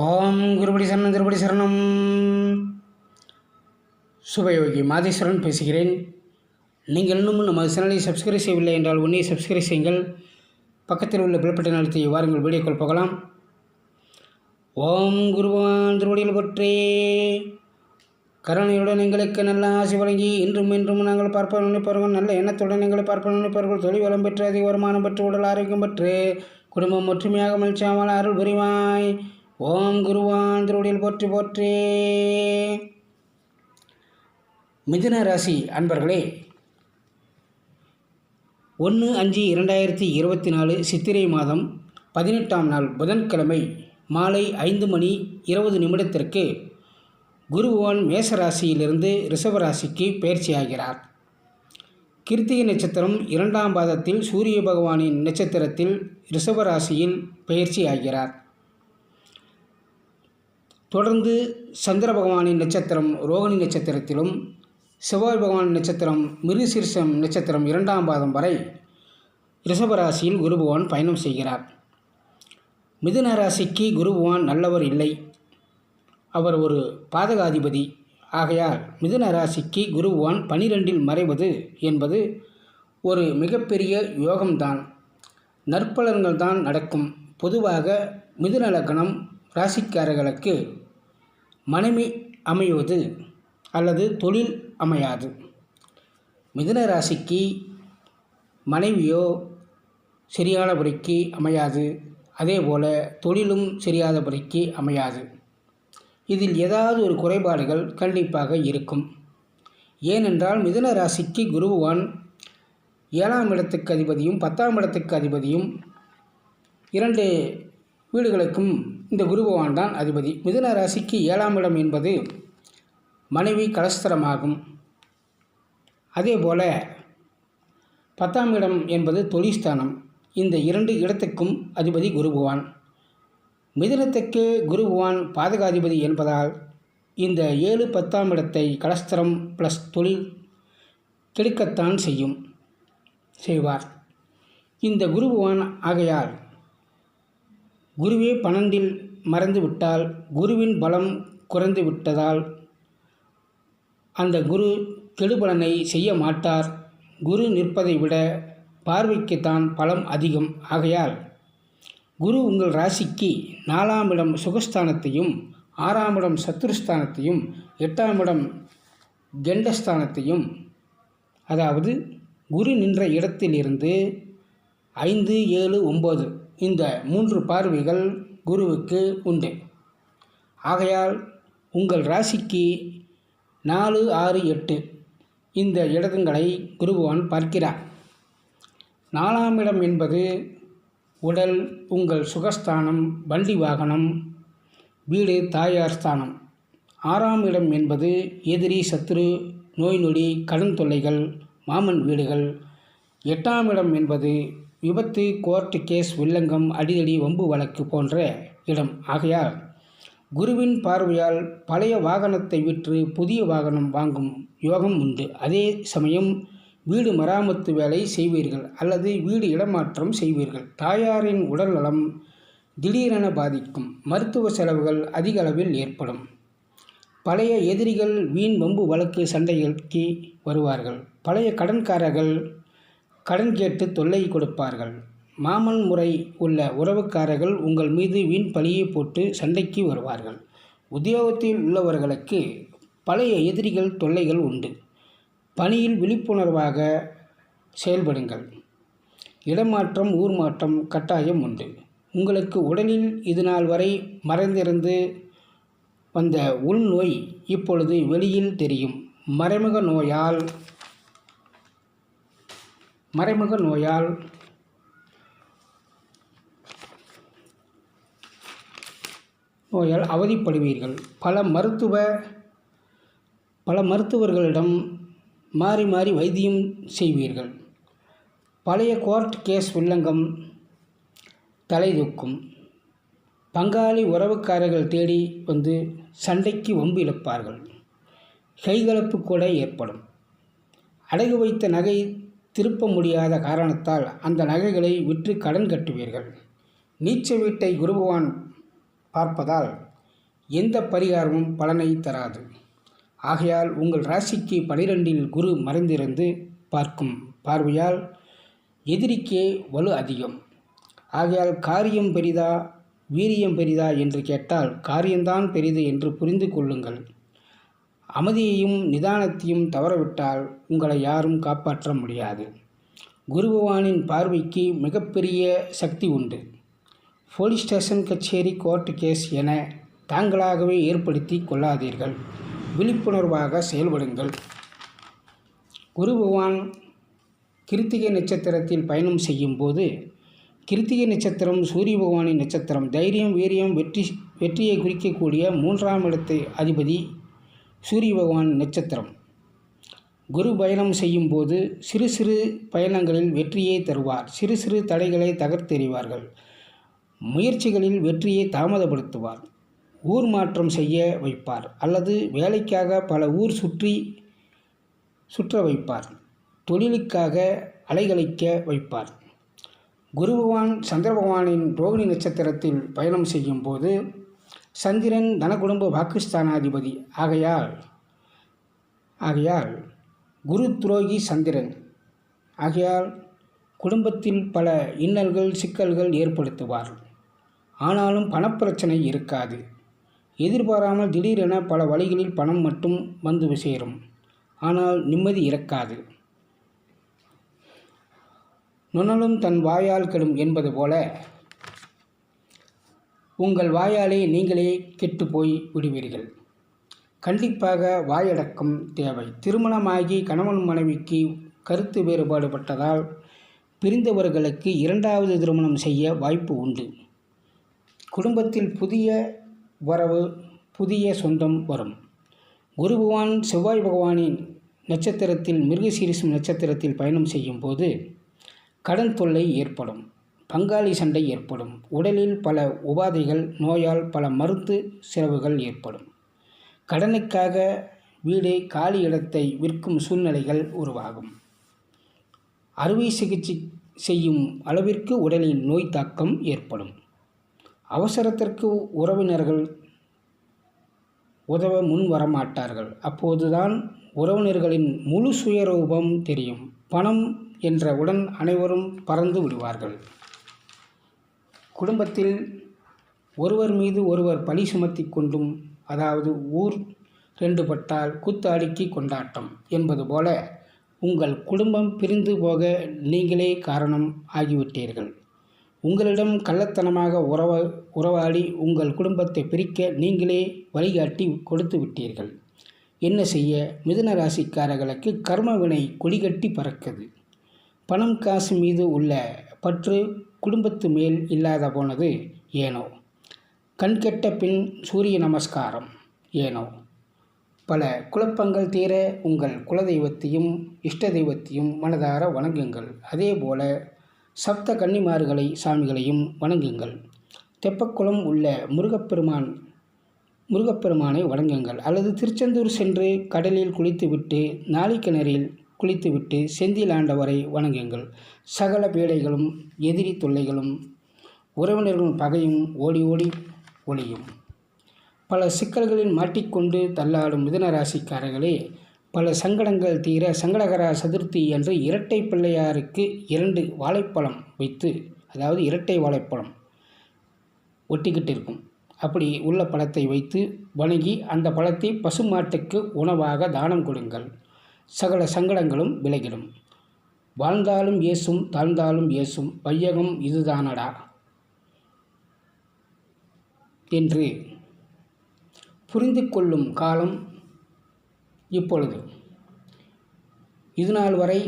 ஓம் குருபடி சரணம் திருபடி சரணம். சுபயோகி மாதேஸ்வரன் பேசுகிறேன். நீங்கள் இன்னும் நமது சேனலை சப்ஸ்கிரைப் செய்யவில்லை என்றால் உன்னை சப்ஸ்கிரைப் செய்யுங்கள். பக்கத்தில் உள்ள பிளப்பட்டை நிலத்தை வாருங்கள் வீடியோக்கள் போகலாம். ஓம் குருவான் திருவடியில் பற்றே. கருணையுடன் எங்களுக்கு நல்ல ஆசை வழங்கி இன்றும் இன்றும் நாங்கள் பார்ப்போம் நினைப்பார்கள் நல்ல எண்ணத்துடன் எங்களை பார்ப்போம் நினைப்பவர்கள் தொழில் வளம் பெற்று அதிக வருமானம் பெற்று உடல் ஆரோக்கியம் பெற்று குடும்பம் ஒற்றுமையாக மகிழ்ச்சியாமல் அருள் புரிவாய். ஓம் குருவான் திருவடியில் போற்றி போற்றே. மிதுன ராசி அன்பர்களே ஒன்று அஞ்சு இரண்டாயிரத்தி இருபத்தி நாலு சித்திரை மாதம் பதினெட்டாம் நாள் புதன்கிழமை மாலை ஐந்து மணி இருபது நிமிடத்திற்கு குருவான் மேசராசியிலிருந்து ரிஷபராசிக்கு பயிற்சியாகிறார். கிருத்திகை நட்சத்திரம் இரண்டாம் பாதத்தில் சூரிய பகவானின் நட்சத்திரத்தில் ரிஷபராசியில் பயிற்சியாகிறார். தொடர்ந்து சந்திர பகவானின் நட்சத்திரம் ரோகிணி நட்சத்திரத்திலும் செவ்வாய் பகவான் நட்சத்திரம் மிருசீர்ஷம் நட்சத்திரம் இரண்டாம் பாதம் வரை ரிஷபராசியில் குரு பகவான் பயணம் செய்கிறார். மிதுன ராசிக்கு குரு பகவான் நல்லவர் இல்லை. அவர் ஒரு பாதகாதிபதி. ஆகையால் மிதுன ராசிக்கு குரு பகவான் பனிரெண்டில் மறைவது என்பது ஒரு மிகப்பெரிய யோகம்தான். நற்பலன்கள் தான் நடக்கும். பொதுவாக மிதுன லக்கணம் ராசிக்காரர்களுக்கு மனைவி அமைவது அல்லது தொழில் அமையாது. மிதுன ராசிக்கு மனைவியோ சரியானபடிக்கு அமையாது. அதே போல் தொழிலும் சரியாதபடிக்கு அமையாது. இதில் ஏதாவது ஒரு குறைபாடுகள் கண்டிப்பாக இருக்கும். ஏனென்றால் மிதுன ராசிக்கு குருவான் ஏழாம் இடத்துக்கு அதிபதியும் பத்தாம் இடத்துக்கு அதிபதியும் இரண்டு வீடுகளுக்கும் இந்த குரு பகவான் தான் அதிபதி. மிதுன ராசிக்கு ஏழாம் இடம் என்பது மனைவி கலஸ்தரமாகும். அதே போல் பத்தாம் இடம் என்பது தொழில்ஸ்தானம் இந்த இரண்டு இடத்துக்கும் அதிபதி குரு பகவான். மிதுனத்துக்கு குரு பகவான் பாதகாதிபதி என்பதால் இந்த ஏழு பத்தாம் இடத்தை கலஸ்தரம் ப்ளஸ் தொழில் கெடுக்கத்தான் செய்யும் செய்வார். இந்த குருபவான் ஆகையால் குருவே பன்னெண்டில் மறைந்துவிட்டால் குருவின் பலம் குறைந்து விட்டதால் அந்த குரு கெடுபலனை செய்ய மாட்டார். குரு நிற்பதை விட பார்வைக்குத்தான் பலம் அதிகம். ஆகையால் குரு உங்கள் ராசிக்கு நாலாம் இடம் சுகஸ்தானத்தையும் ஆறாம் இடம் சத்துருஸ்தானத்தையும் எட்டாம் இடம் கெண்டஸ்தானத்தையும் அதாவது குரு நின்ற இடத்திலிருந்து ஐந்து ஏழு ஒம்பது இந்த மூன்று பார்வைகள் குருவுக்கு உண்டு. ஆகையால் உங்கள் ராசிக்கு நாலு ஆறு எட்டு இந்த இடங்களை குருபவான் பார்க்கிறார். நாலாம் இடம் என்பது உடல் உங்கள் சுகஸ்தானம் வண்டி வாகனம் வீடு தாயார் ஸ்தானம். ஆறாம் இடம் என்பது எதிரி சத்துரு நோய் நொடி கடன் தொல்லைகள் மாமன் வீடுகள். எட்டாம் இடம் என்பது விபத்து கோர்ட்டு கேஸ் வில்லங்கம் அடிதடி வம்பு வழக்கு போன்ற இடம். ஆகையால் குருவின் பார்வையால் பழைய வாகனத்தை விற்று புதிய வாகனம் வாங்கும் யோகம் உண்டு. அதே சமயம் வீடு மராமத்து வேலை செய்வீர்கள் அல்லது வீடு இடமாற்றம் செய்வீர்கள். தாயாரின் உடல் நலம் திடீரென பாதிக்கும். மருத்துவ செலவுகள் அதிக அளவில் ஏற்படும். பழைய எதிரிகள் வீண் வம்பு வழக்கு சண்டைகளுக்கு வருவார்கள். பழைய கடன்காரர்கள் கடன் கேட்டு தொல்லை கொடுப்பார்கள். மாமன் முறை உள்ள உறவுக்காரர்கள் உங்கள் மீது வீண் பழியை போட்டு சண்டைக்கு வருவார்கள். உத்தியோகத்தில் உள்ளவர்களுக்கு பழைய எதிரிகள் தொல்லைகள் உண்டு. பணியில் விழிப்புணர்வாக செயல்படுங்கள். இடமாற்றம் ஊர் மாற்றம் கட்டாயம் உண்டு. உங்களுக்கு உடலில் இது நாள் வரை மறைந்திருந்து வந்த உள்நோய் இப்பொழுது வெளியில் தெரியும். மறைமுக நோயால் மறைமுக நோயால் நோயால் அவதிப்படுவீர்கள். பல மருத்துவ பல மருத்துவர்களிடம் மாறி மாறி வைத்தியம் செய்வீர்கள். பழைய கோர்ட் கேஸ் வில்லங்கம் தலைதூக்கும் பங்காளி உறவுக்காரர்கள் தேடி வந்து சண்டைக்கு வம்பு இழப்பார்கள். கைகலப்பு கூட ஏற்படும். அடகு வைத்த நகை திருப்ப முடியாத காரணத்தால் அந்த நகைகளை விற்று கடன் கட்டுவீர்கள். நீச்ச வீட்டை குருபவான் பார்ப்பதால் எந்த பரிகாரமும் பலனை தராது. ஆகையால் உங்கள் ராசிக்கு பனிரெண்டில் குரு மறைந்திருந்து பார்க்கும் பார்வையால் எதிரிக்கே வலு அதிகம். ஆகையால் காரியம் பெரிதா வீரியம் பெரிதா என்று கேட்டால் காரியம்தான் பெரிது என்று புரிந்து கொள்ளுங்கள். அமைதியையும் நிதானத்தையும் தவறவிட்டால் உங்களை யாரும் காப்பாற்ற முடியாது. குரு பகவானின் பார்வைக்கு மிகப்பெரிய சக்தி உண்டு. போலீஸ் ஸ்டேஷன் கச்சேரி கோர்ட்டு கேஸ் என தாங்களாகவே ஏற்படுத்தி கொள்ளாதீர்கள். விழிப்புணர்வாக செயல்படுங்கள். குரு பகவான் கிருத்திகை நட்சத்திரத்தில் பயணம் செய்யும்போது கிருத்திகை நட்சத்திரம் சூரிய பகவானின் நட்சத்திரம் தைரியம் வீரியம் வெற்றி வெற்றியை குறிக்கக்கூடிய மூன்றாம் இடத்து அதிபதி சூரிய பகவான் நட்சத்திரம். குரு பயணம் செய்யும்போது சிறு சிறு பயணங்களில் வெற்றியை தருவார். சிறு சிறு தடைகளை தகர்த்தெறிவார்கள். முயற்சிகளில் வெற்றியை தாமதப்படுத்துவார். ஊர் மாற்றம் செய்ய வைப்பார். அல்லது வேலைக்காக பல ஊர் சுற்றி சுற்ற வைப்பார். தொழிலுக்காக அலைகழிக்க வைப்பார். குரு பகவான் சந்திர பகவானின் ரோகிணி நட்சத்திரத்தில் பயணம் செய்யும் போது சந்திரன் தனகுடும்ப பாகிஸ்தானாதிபதி ஆகையால் ஆகையால் குரு துரோகி சந்திரன். ஆகையால் குடும்பத்தில் பல இன்னல்கள் சிக்கல்கள் ஏற்படுத்துவார். ஆனாலும் பணப்பிரச்சனை இருக்காது. எதிர்பாராமல் திடீரென பல வழிகளில் பணம் மட்டும் வந்து சேரும் ஆனால் நிம்மதி இறக்காது. நுணலும் தன் வாயால் கெடும் என்பது போல உங்கள் வாயாலே நீங்களே கெட்டு போய் விடுவீர்கள். கண்டிப்பாக வாயடக்கம் தேவை. திருமணமாகி கணவன் மனைவிக்கு கருத்து வேறுபாடு பட்டதால் பிரிந்தவர்களுக்கு இரண்டாவது திருமணம் செய்ய வாய்ப்பு உண்டு. குடும்பத்தில் புதிய வரவு புதிய சொந்தம் வரும். குரு பகவான் செவ்வாய் பகவானின் நட்சத்திரத்தில் மிருகசீரிசம் நட்சத்திரத்தில் பயணம் செய்யும் போது கடன் தொல்லை ஏற்படும். பங்காளி சண்டை ஏற்படும். உடலில் பல உபாதைகள் நோயால் பல மருத்து செலவுகள் ஏற்படும். கடனுக்காக வீடு காலி இடத்தை விற்கும் சூழ்நிலைகள் உருவாகும். அறுவை சிகிச்சை செய்யும் அளவிற்கு உடலில் நோய் தாக்கம் ஏற்படும். அவசரத்திற்கு உறவினர்கள் உதவ முன் வரமாட்டார்கள். அப்போதுதான் உறவினர்களின் முழு சுயரூபம் தெரியும். பணம் என்றவுடன் அனைவரும் பறந்து விடுவார்கள். குடும்பத்தில் ஒருவர் மீது ஒருவர் பழி சுமத்தி கொண்டும் அதாவது ஊர் ரெண்டு பட்டால் கூத்தாடிக்கு கொண்டாட்டம் என்பது போல உங்கள் குடும்பம் பிரிந்து போக நீங்களே காரணம் ஆகிவிட்டீர்கள். உங்களிடம் கள்ளத்தனமாக உறவ உறவாடி உங்கள் குடும்பத்தை பிரிக்க நீங்களே வழிகாட்டி கொடுத்து விட்டீர்கள். என்ன செய்ய? மிதுன ராசிக்காரர்களுக்கு கர்மவினை கொடிகட்டி பறக்குது பணம் காசு மீது உள்ள பற்று குடும்பத்து மேல் இல்லாத போனது ஏனோ? கண்கெட்ட பின் சூரிய நமஸ்காரம் ஏனோ? பல குழப்பங்கள் தீர உங்கள் குலதெய்வத்தையும் இஷ்ட தெய்வத்தையும் மனதார வணங்குங்கள். அதே போல சப்த கன்னிமார்களை சாமிகளையும் வணங்குங்கள். தெப்பக்குளம் உள்ள முருகப்பெருமான் முருகப்பெருமானை வணங்குங்கள். அல்லது திருச்செந்தூர் சென்று கடலில் குளித்துவிட்டு நாளிக்கிணறில் குளித்துவிட்டு செந்தில் ஆண்டவரை வணங்குங்கள். சகல பீடைகளும் எதிரி தொல்லைகளும் உறவினர்களின் பகையும் ஓடி ஓடி ஒளியும். பல சிக்கல்களில் மாட்டிக்கொண்டு தள்ளாடும் மிதனராசிக்காரர்களே பல சங்கடங்கள் தீர சங்கடகர சதுர்த்தி என்று இரட்டை பிள்ளையாருக்கு இரண்டு வாழைப்பழம் வைத்து அதாவது இரட்டை வாழைப்பழம் ஒட்டிக்கிட்டு இருக்கும் அப்படி உள்ள பழத்தை வைத்து வணங்கி அந்த பழத்தை பசுமாட்டுக்கு உணவாக தானம் கொடுங்கள். சகல சங்கடங்களும் விலகிடும். வாழ்ந்தாலும் ஏசும் தாழ்ந்தாலும் ஏசும் வையகம் இதுதானடா? என்று புரிந்து கொள்ளும் காலம் இப்பொழுது. இதுநாள் வரை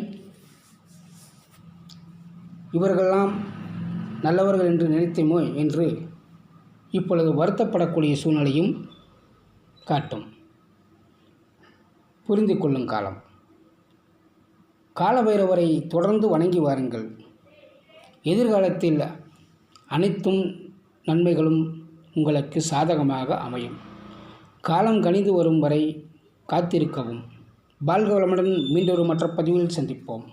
இவர்களெல்லாம் நல்லவர்கள் என்று நினைத்தோமோ என்று இப்பொழுது வருத்தப்படக்கூடிய சூழ்நிலையும் காட்டும். புரிந்து கொள்ளும் காலம். காலபைரவரை தொடர்ந்து வணங்கி வாருங்கள். எதிர்காலத்தில் அனைத்தும் நன்மைகளும் உங்களுக்கு சாதகமாக அமையும். காலம் கணிந்து வரும் வரை காத்திருக்கவும். பால்கவளமுடன் மீண்டொரு மற்ற பதிவில் சந்திப்போம்.